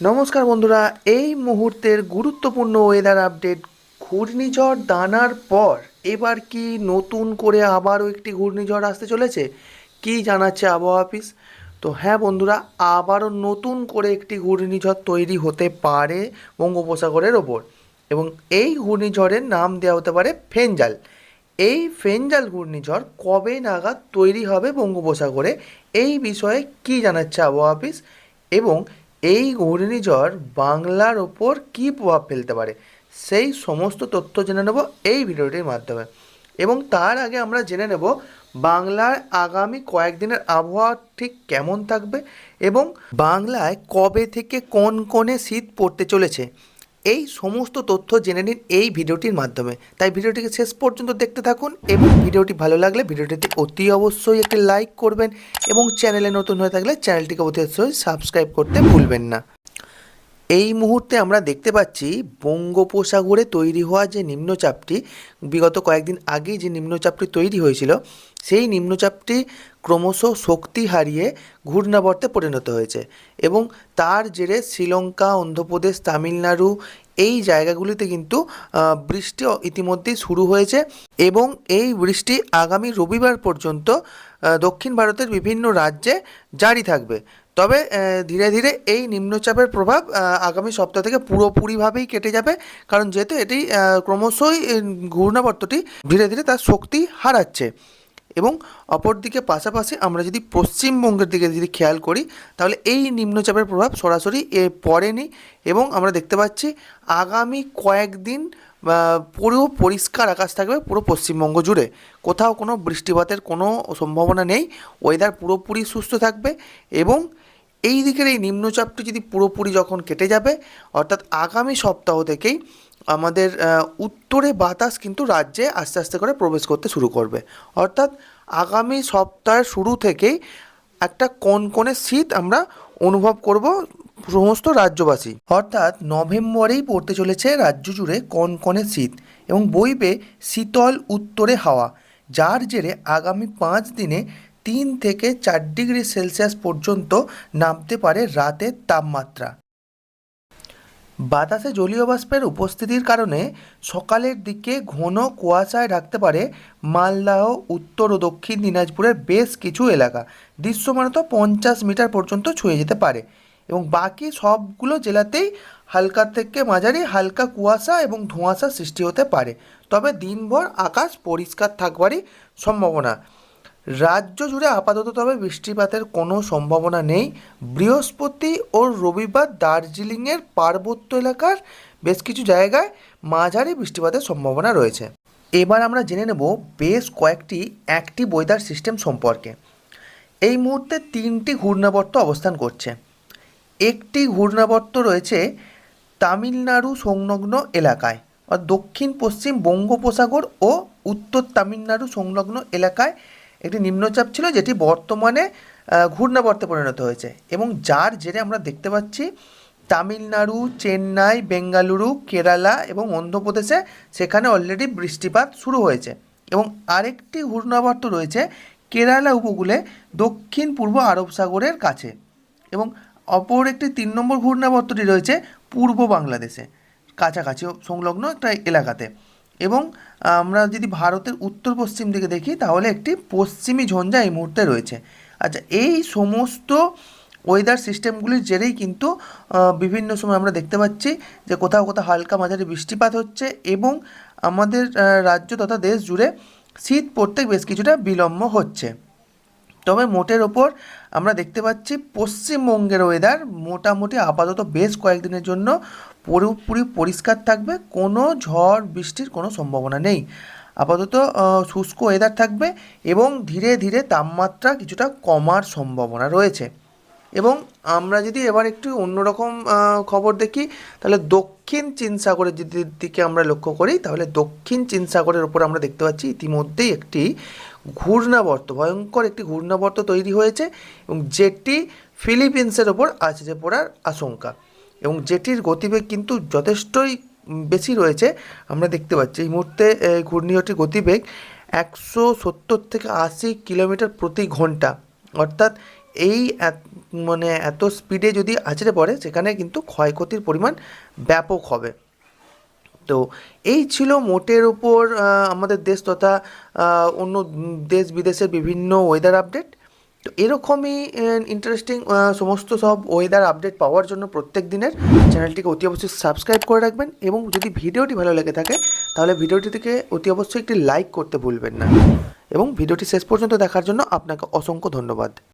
নমস্কার বন্ধুরা, এই মুহূর্তের গুরুত্বপূর্ণ ওয়েদার আপডেট ঘূর্ণিঝড় দানার পর। এবার কি নতুন করে আবারও একটি ঘূর্ণিঝড় আসতে চলেছে? কি জানাচ্ছে আবহাওয়া অফিস তো হ্যাঁ বন্ধুরা, আবারও নতুন করে একটি ঘূর্ণিঝড় তৈরি হতে পারে বঙ্গোপসাগরের ওপর। এবং এই ঘূর্ণিঝড়ের নাম দেওয়া হতে পারে ফেঞ্জাল এই ফেঞ্জাল ঘূর্ণিঝড় কবে নাগাদ তৈরি হবে বঙ্গোপসাগরে? এই বিষয়ে কি জানাচ্ছে আবহাওয়া অফিস এবং এই ঘূর্ণিঝড় বাংলার ওপর কী প্রভাব ফেলতে পারে? সেই সমস্ত তথ্য জেনে নেব এই ভিডিওটির মাধ্যমে। এবং তার আগে আমরা জেনে নেব বাংলার আগামী কয়েকদিনের আবহাওয়া ঠিক কেমন থাকবে এবং বাংলায় কবে থেকে কোন কোণে শীত পড়তে চলেছে। এই সমস্ত তথ্য জেনে নিন এই ভিডিওটির মাধ্যমে। তাই ভিডিওটিকে শেষ পর্যন্ত দেখতে থাকুন এবং ভিডিওটি ভালো লাগলে ভিডিওটিতে অতি অবশ্যই একটি লাইক করবেন এবং চ্যানেলে নতুন হয়ে থাকলে চ্যানেলটিকে অতি অবশ্যই সাবস্ক্রাইব করতে ভুলবেন না। এই মুহূর্তে আমরা দেখতে পাচ্ছি বঙ্গোপসাগরে তৈরি হওয়া যে নিম্নচাপটি, বিগত কয়েকদিন আগেই যে নিম্নচাপটি তৈরি হয়েছিল, সেই নিম্নচাপটি ক্রমশ শক্তি হারিয়ে ঘূর্ণাবর্তে পরিণত হয়েছে এবং তার জেরে শ্রীলঙ্কা, অন্ধ্রপ্রদেশ, তামিলনাড়ু এই জায়গাগুলিতে কিন্তু বৃষ্টি ইতিমধ্যেই শুরু হয়েছে এবং এই বৃষ্টি আগামী রবিবার পর্যন্ত দক্ষিণ ভারতের বিভিন্ন রাজ্যে জারি থাকবে। তবে ধীরে ধীরে এই নিম্নচাপের প্রভাব আগামী সপ্তাহ থেকে পুরোপুরিভাবেই কেটে যাবে। কারণ যেহেতু এটি ক্রমশই ঘূর্ণাবর্তটি ধীরে ধীরে তার শক্তি হারাচ্ছে। এবং অপরদিকে পাশাপাশি আমরা যদি পশ্চিমবঙ্গের দিকে যদি খেয়াল করি, তাহলে এই নিম্নচাপের প্রভাব সরাসরি এ পড়েনি এবং আমরা দেখতে পাচ্ছি আগামী কয়েকদিন পুরো পরিষ্কার আকাশ থাকবে পুরো পশ্চিমবঙ্গ জুড়ে। কোথাও কোনো বৃষ্টিপাতের কোনো সম্ভাবনা নেই ওয়েদার পুরোপুরি সুস্থ থাকবে এবং এই দিকের এই নিম্নচাপটি যদি পুরোপুরি যখন কেটে যাবে, অর্থাৎ আগামী সপ্তাহ থেকেই আমাদের উত্তরে বাতাস কিন্তু রাজ্যে আস্তে আস্তে করে প্রবেশ করতে শুরু করবে। অর্থাৎ আগামী সপ্তাহের শুরু থেকেই একটা কনকনে শীত আমরা অনুভব করব সমস্ত রাজ্যবাসী। অর্থাৎ নভেম্বরেই পড়তে চলেছে রাজ্য জুড়ে কনকনে শীত এবং বইবে শীতল উত্তরে হাওয়া, যার জেরে আগামী পাঁচ দিনে তিন থেকে চার ডিগ্রি সেলসিয়াস পর্যন্ত নামতে পারে রাতের তাপমাত্রা। বাতাসে জলীয় বাষ্পের উপস্থিতির কারণে সকালের দিকে ঘন কুয়াশায় ঢাকতে পারে মালদাহ উত্তর ও দক্ষিণ দিনাজপুরের বেশ কিছু এলাকা। দৃশ্যমানত পঞ্চাশ মিটার পর্যন্ত ছুঁয়ে যেতে পারে এবং বাকি সবগুলো জেলাতেই হালকা থেকে মাঝারি হালকা কুয়াশা এবং ধোঁয়াশা সৃষ্টি হতে পারে। তবে দিনভর আকাশ পরিষ্কার থাকবারই সম্ভাবনা। রাজ্য জুড়ে আপাতত তবে বৃষ্টিপাতের কোনো সম্ভাবনা নেই। বৃহস্পতি ও রবিবার দার্জিলিংয়ের পার্বত্য এলাকার বেশ কিছু জায়গায় মাঝারি বৃষ্টিপাতের সম্ভাবনা রয়েছে। এবার আমরা জেনে নেব বেশ কয়েকটি অ্যাক্টিভ ওয়েদার সিস্টেম সম্পর্কে। এই মুহূর্তে তিনটি ঘূর্ণাবর্ত অবস্থান করছে। একটি ঘূর্ণাবর্ত রয়েছে তামিলনাড়ু সংলগ্ন এলাকায় দক্ষিণ পশ্চিম বঙ্গোপসাগর ও উত্তর তামিলনাড়ু সংলগ্ন এলাকায় একটি নিম্নচাপ ছিল যেটি বর্তমানে ঘূর্ণাবর্তে পরিণত হয়েছে এবং যার জেরে আমরা দেখতে পাচ্ছি তামিলনাড়ু, চেন্নাই, বেঙ্গালুরু, কেরালা এবং অন্ধ্রপ্রদেশে সেখানে অলরেডি বৃষ্টিপাত শুরু হয়েছে এবং আরেকটি ঘূর্ণাবর্ত রয়েছে কেরালা উপকূলে দক্ষিণ পূর্ব আরব সাগরের কাছে এবং অপর একটি তিন নম্বর ঘূর্ণাবর্তটি রয়েছে পূর্ব বাংলাদেশে, কাছাকাছি সংলগ্ন একটা এলাকাতে। এবং আমরা যদি ভারতের উত্তর পশ্চিম দিকে দেখি, তাহলে একটি পশ্চিমী ঝঞ্ঝা এই মুহূর্তে রয়েছে। আচ্ছা এই সমস্ত ওয়েদার সিস্টেমগুলির জেরেই কিন্তু বিভিন্ন সময় আমরা দেখতে পাচ্ছি যে কোথাও কোথাও হালকা মাঝারি বৃষ্টিপাত হচ্ছে এবং আমাদের রাজ্য তথা দেশ জুড়ে শীত পড়তে বেশ কিছুটা বিলম্ব হচ্ছে। তবে মোটের ওপর আমরা দেখতে পাচ্ছি পশ্চিমবঙ্গের ওয়েদার মোটামুটি আপাতত বেশ কয়েকদিনের জন্য পুরোপুরি পরিষ্কার থাকবে, কোনো ঝড়, বৃষ্টির কোনো সম্ভাবনা নেই। আপাতত শুষ্ক ওয়েদার থাকবে এবং ধীরে ধীরে তাপমাত্রা কিছুটা কমার সম্ভাবনা রয়েছে। এবং আমরা যদি এবার একটু অন্যরকম খবর দেখি, তাহলে দক্ষিণ চীন সাগরের যদি দিকে আমরা লক্ষ্য করি, তাহলে দক্ষিণ চীন সাগরের উপর আমরা দেখতে পাচ্ছি ইতিমধ্যেই একটি ঘূর্ণাবর্ত, ভয়ঙ্কর একটি ঘূর্ণাবর্ত তৈরি হয়েছে এবং যেটি ফিলিপিন্সের ওপর আছড়ে পড়ার আশঙ্কা। এবং যেটির গতিবেগ কিন্তু যথেষ্টই বেশি রয়েছে, আমরা দেখতে পাচ্ছি। এই মুহূর্তে এই ঘূর্ণিঝড়টির গতিবেগ একশো সত্তর থেকে আশি কিলোমিটার প্রতি ঘণ্টা, অর্থাৎ এই মানে এত স্পিডে যদি আছড়ে পড়ে, সেখানে কিন্তু ক্ষয়ক্ষতির পরিমাণ ব্যাপক হবে। তো এই ছিল মোটের উপর আমাদের দেশ তথা অন্য দেশ বিদেশের বিভিন্ন ওয়েদার আপডেট তো এরকমই ইন্টারেস্টিং সমস্ত সব ওয়েদার আপডেট পাওয়ার জন্য প্রত্যেক দিনের চ্যানেলটিকে অতি অবশ্যই সাবস্ক্রাইব করে রাখবেন এবং যদি ভিডিওটি ভালো লেগে থাকে, তাহলে ভিডিওটিকে অতি অবশ্যই একটি লাইক করতে ভুলবেন না। এবং ভিডিওটি শেষ পর্যন্ত দেখার জন্য আপনাকে অসংখ্য ধন্যবাদ।